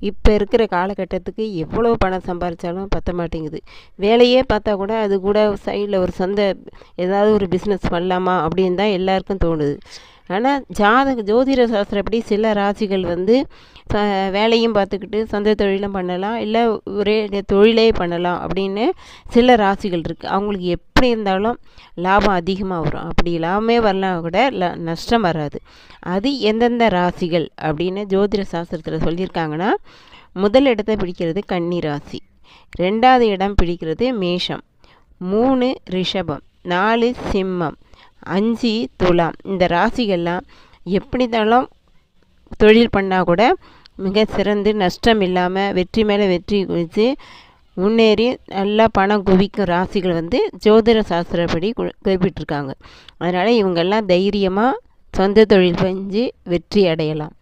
இப்போ இருக்கிற காலகட்டத்துக்கு எவ்வளோ பணம் சம்பாதிச்சாலும் பற்ற மாட்டேங்குது. வேலையே பார்த்தா கூட அது கூட சைடில் ஒரு சொந்த ஏதாவது ஒரு பிஸ்னஸ் பண்ணலாமா அப்படின்னு தான் எல்லாருக்கும் தோணுது. ஆனால் ஜாதக ஜோதிட சாஸ்திரப்படி சில ராசிகள் வந்து வேலையும் பார்த்துக்கிட்டு சொந்த தொழிலும் பண்ணலாம் இல்லை ஒரே தொழிலே பண்ணலாம் அப்படின்னு சில ராசிகள் இருக்குது அவங்களுக்கு எப்படி இருந்தாலும் லாபம் அதிகமாக வரும். அப்படி லாபமே வரலாம் கூட ல நஷ்டம் வராது. அது எந்தெந்த ராசிகள் அப்படின்னு ஜோதிட சாஸ்திரத்தில் சொல்லியிருக்காங்கன்னா முதல் இடத்தை பிடிக்கிறது கன்னி ராசி. ரெண்டாவது இடம் பிடிக்கிறது மேஷம். மூணு ரிஷபம். நாலு சிம்மம். அஞ்சு துலாம். இந்த ராசிகள்லாம் எப்படி இருந்தாலும் தொழில் பண்ணால் கூட மிக சிறந்து நஷ்டம் இல்லாமல் வெற்றி மேலே வெற்றி குவித்து முன்னேறி நல்லா பணம் குவிக்கும் ராசிகள் வந்து ஜோதிட சாஸ்திரப்படி குறிப்பிட்டிருக்காங்க. அதனால் இவங்கெல்லாம் தைரியமாக சொந்த தொழில் செஞ்சு வெற்றி அடையலாம்.